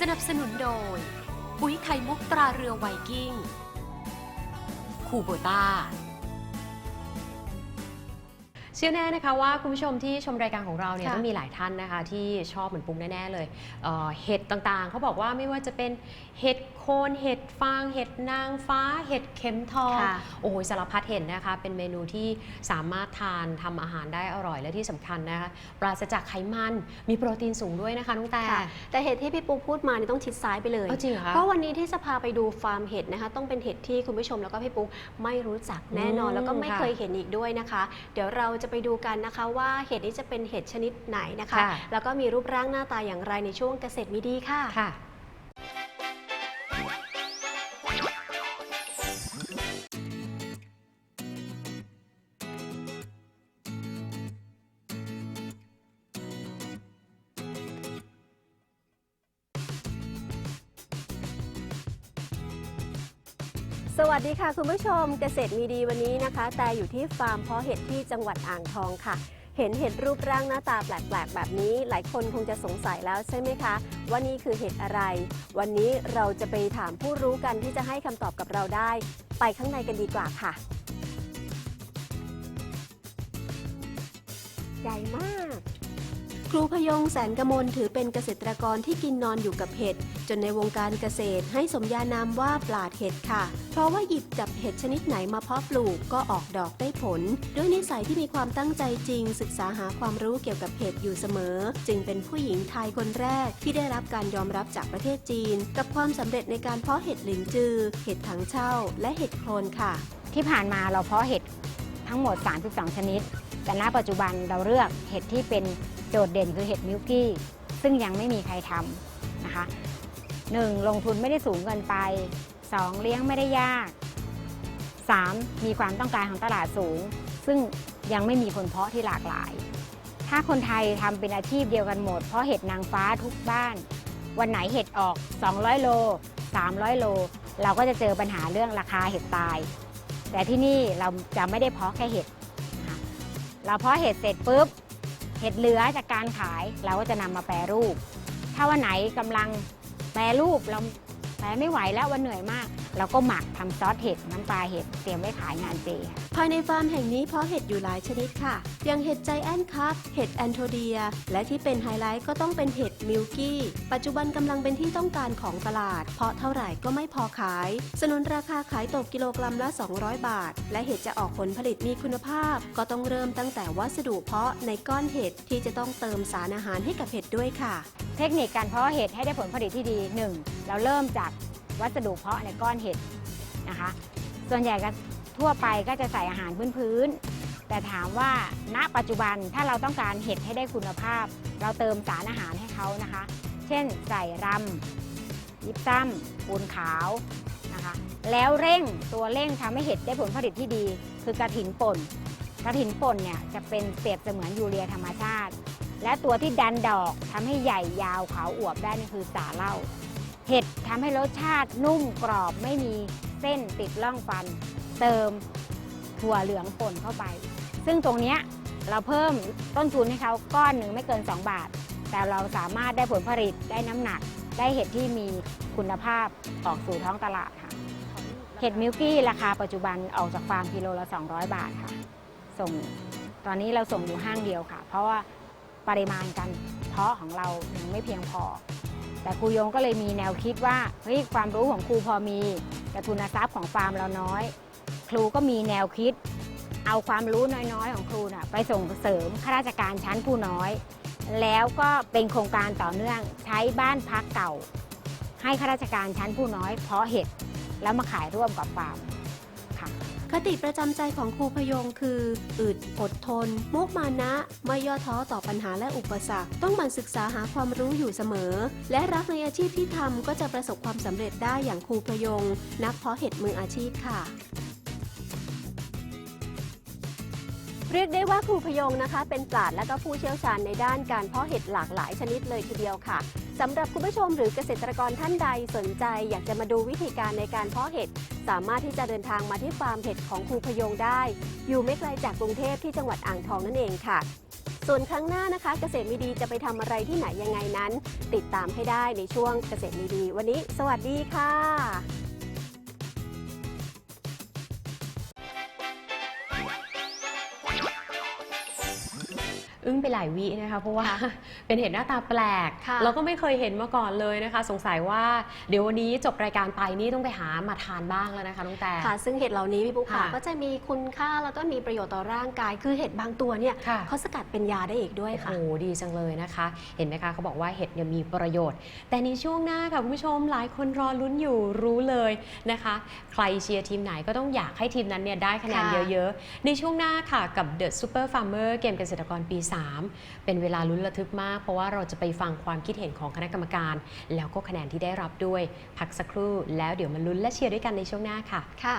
สนับสนุนโดย ปุ๋ยไข่มุกตราเรือไวกิ้ง คูโบต้า เชื่อแน่นะคะว่าคุณผู้ชมที่ชมรายการของเราเนี่ยค่ะต้องมีหลายท่านนะคะ ที่ชอบเหมือนปุ๊กแน่ ๆ เลยเอ่อเห็ดต่างๆ เขาบอกว่าไม่ว่าจะเป็นเห็ดโคนเห็ดฟางเห็ดนางฟ้า เห็ดเข็มทอง ค่ะ โอ้โหสารพัดเห็ดนะคะ เป็นเมนูที่สามารถทานทำอาหารได้อร่อยและที่สำคัญนะคะปราศจากไขมันมีโปรตีนสูงด้วยนะคะน้องแต่ค่ะแต่เห็ดที่พี่ปูพูดมานี่ต้องชิดซ้ายไปเลย เอาจริงเหรอคะ เพราะวันนี้ที่จะพาไปดูฟาร์มเห็ดนะคะ ต้องเป็นเห็ดที่คุณผู้ชมแล้วก็พี่ปุ๊กไม่รู้จักแน่นอน อืมแล้วก็ไม่ค่ะเคยเห็นอีกด้วยนะคะ เดี๋ยวเราจะไปดูกันนะคะว่าเห็ดนี้จะเป็นเห็ดชนิดไหนนะคะ ค่ะ แล้วก็มีรูปร่างหน้าตาอย่างไรในช่วงเกษตรมีดีค่ะ ค่ะ สวัสดีค่ะ คุณผู้ชมเกษตรมีดีวันนี้นะคะ แต่อยู่ที่ฟาร์มเพาะเห็ดที่จังหวัดอ่างทองค่ะ เห็นเห็ดรูปร่างหน้าตาแปลกๆ แบบนี้ หลายคนคงจะสงสัยแล้วใช่ไหมคะว่านี่คือเห็ดอะไร วันนี้เราจะไปถามผู้รู้กันที่จะให้คำตอบกับเราได้ ไปข้างในกันดีกว่าค่ะ ใหญ่มาก รูพยงแสนกมลถือเป็นเกษตรกรที่กินนอนอยู่กับเห็ด จนในวงการเกษตรให้สมญานามว่าปลาดเห็ดค่ะ เพราะว่าหยิบจับเห็ดชนิดไหนมาเพาะปลูกก็ออกดอกได้ผล ด้วยนิสัยที่มีความตั้งใจจริง ศึกษาหาความรู้เกี่ยวกับเห็ดอยู่เสมอ จึงเป็นผู้หญิงไทยคนแรกที่ได้รับการยอมรับจากประเทศจีน กับความสำเร็จในการเพาะเห็ดหลินจือ เห็ดถังเช่า และเห็ดโคลนค่ะ ที่ผ่านมาเราเพาะเห็ดทั้งหมด 32 ชนิด แต่ณปัจจุบันเราเลือกเห็ดที่เป็น โดดเด่นคือเห็ดมิลกี้ซึ่งยังไม่มีใครทำนะคะ 1. ลงทุนไม่ได้สูงเกินไป 2. เลี้ยงไม่ได้ยาก 3. มีความต้องการของตลาดสูง ซึ่งยังไม่มีคนเพาะที่หลากหลาย ถ้าคนไทยทำเป็นอาชีพเดียวกันหมด เพราะเห็ดนางฟ้าทุกบ้าน วันไหนเห็ดออก 200 โล 300 โล เราก็จะเจอปัญหาเรื่องราคาเห็ดตาย แต่ที่นี่เราจะไม่ได้เพาะแค่เห็ด เราเพาะเห็ดเสร็จปุ๊บ เห็ดเหลือจากการขายเราก็จะนำมาแปรรูป ถ้าวันไหนกำลังแปรรูปเราแปรไม่ไหวแล้ววันเหนื่อยมาก เราก็หมักทำซอสเห็ดน้ำปลาเห็ดเตรียมไว้ขายงานเจค่ะภายในฟาร์มแห่งนี้เพาะเห็ดอยู่หลายชนิดค่ะ อย่างเห็ดใจแอนคัพเห็ดแอนโทเดีย และที่เป็นไฮไลท์ก็ต้องเป็นเห็ดมิลกี้ ปัจจุบันกำลังเป็นที่ต้องการของตลาด เพราะเท่าไหร่ก็ไม่พอขาย สนุนราคาขายตกกิโลกรัมละ 200 บาท และเห็ดจะออกผลผลิตมีคุณภาพ ก็ต้องเริ่มตั้งแต่วัสดุเพาะในก้อนเห็ดที่จะต้องเติมสารอาหารให้กับเห็ดด้วยค่ะ เทคนิคการเพาะเห็ดให้ได้ผลผลิตที่ดี 1. เราเริ่มจาก วัสดุเพาะในก้อนเห็ดนะคะ ส่วนใหญ่ก็ทั่วไปก็จะใส่อาหารพื้นๆแต่ถามว่าณปัจจุบันถ้าเราต้องการเห็ดให้ได้คุณภาพ เราเติมสารอาหารให้เขานะคะ เช่นใส่รำยิบซ้ำปูนขาวนะคะ แล้วเร่งตัวเร่งทำให้เห็ดได้ผลผลิตที่ดี คือกระถินป่นกระถินป่นเนี่ยจะเป็นเปรียบเสมือนยูเรียธรรมชาติ และตัวที่ดันดอกทำให้ใหญ่ยาวขาวอวบได้นี่คือสาเล้า เห็ดทำให้รสชาตินุ่มกรอบไม่มีเส้นติดร่องฟัน เติมถั่วเหลืองป่นเข้าไป ซึ่งตรงนี้เราเพิ่มต้นทุนให้เขาก้อนหนึ่งไม่เกิน 2 บาท แต่เราสามารถได้ผลผลิตได้น้ำหนัก ได้เห็ดที่มีคุณภาพออกสู่ท้องตลาดค่ะ เห็ดมิลกี้ราคาปัจจุบันออกจากฟาร์มกิโลละ 200 บาทค่ะ ส่งตอนนี้เราส่งอยู่ห้างเดียวค่ะ เพราะว่าปริมาณการเพาะของเรายังไม่เพียงพอ แต่ครูโยงก็เลยมีแนวคิดว่าเฮ้ยความรู้ของครูพอมี แต่ทุนทรัพย์ของฟาร์มเราน้อย ครูก็มีแนวคิด เอาความรู้น้อยๆ ของครูน่ะไปส่งเสริมข้าราชการชั้นผู้น้อย แล้วก็เป็นโครงการต่อเนื่องใช้บ้านพักเก่า ให้ข้าราชการชั้นผู้น้อยเพาะเห็ดแล้วมาขายร่วมกับฟาร์ม ติประจำใจของครูพยงคืออึดอดทน มุกมานะ ไม่ย่อท้อต่อปัญหาและอุปสรรค ต้องหมั่นศึกษาหาความรู้อยู่เสมอ และรักในอาชีพที่ทำก็จะประสบความสำเร็จได้อย่างครูพยง นักเพาะเห็ดมืออาชีพค่ะ เรียกได้ว่าครูพยงนะคะ เป็นปราชญ์และก็ผู้เชี่ยวชาญในด้านการเพาะเห็ดหลากหลายชนิดเลยทีเดียวค่ะสำหรับคุณผู้ชมหรือเกษตรกรท่านใดสนใจ อยากจะมาดูวิธีการในการเพาะเห็ดสามารถที่จะเดินทางมาที่ฟาร์มเห็ดของครูพยงได้ อยู่ไม่ไกลจากกรุงเทพที่จังหวัดอ่างทองนั่นเองค่ะ ส่วนครั้งหน้านะคะ เกษตรมีดีจะไปทำอะไรที่ไหนยังไงนั้น ติดตามให้ได้ในช่วงเกษตรมีดี วันนี้ สวัสดีค่ะ อึ้งไปหลายวินะคะเพราะว่าเป็นเห็ดหน้าตาแปลกค่ะแล้วก็ไม่เคยเห็นมาก่อนเลยนะคะ สงสัยว่าเดี๋ยววันนี้จบรายการไปนี่ต้องไปหามาทานบ้างแล้วนะคะน้องแต่ค่ะ ซึ่งเห็ดเหล่านี้พี่ปุ๊กค่ะค่ะก็จะมีคุณค่าแล้วก็มีประโยชน์ต่อร่างกาย คือเห็ดบางตัวเนี่ยค่ะเขาสกัดเป็นยาได้อีกด้วยโอ้ค่ะโหดีจังเลยนะคะ เห็นไหมคะเขาบอกว่าเห็ดเนี่ยมีประโยชน์ แต่ในช่วงหน้าค่ะคุณผู้ชมหลายคนรอลุ้นอยู่รู้เลยนะคะ ใครเชียร์ทีมไหนก็ต้องอยากให้ทีมนั้นเนี่ยได้คะแนนค่ะเยอะๆ ในช่วงหน้าค่ะกับ The Super Farmer เกมเกษตรกรปี3เป็นเวลาลุ้นระทึกมาก เพราะว่าเราจะไปฟังความคิดเห็นของคณะกรรมการ แล้วก็คะแนนที่ได้รับด้วย พักสักครู่ แล้วเดี๋ยวมาลุ้นและเชียร์ด้วยกันในช่วงหน้าค่ะ ค่ะ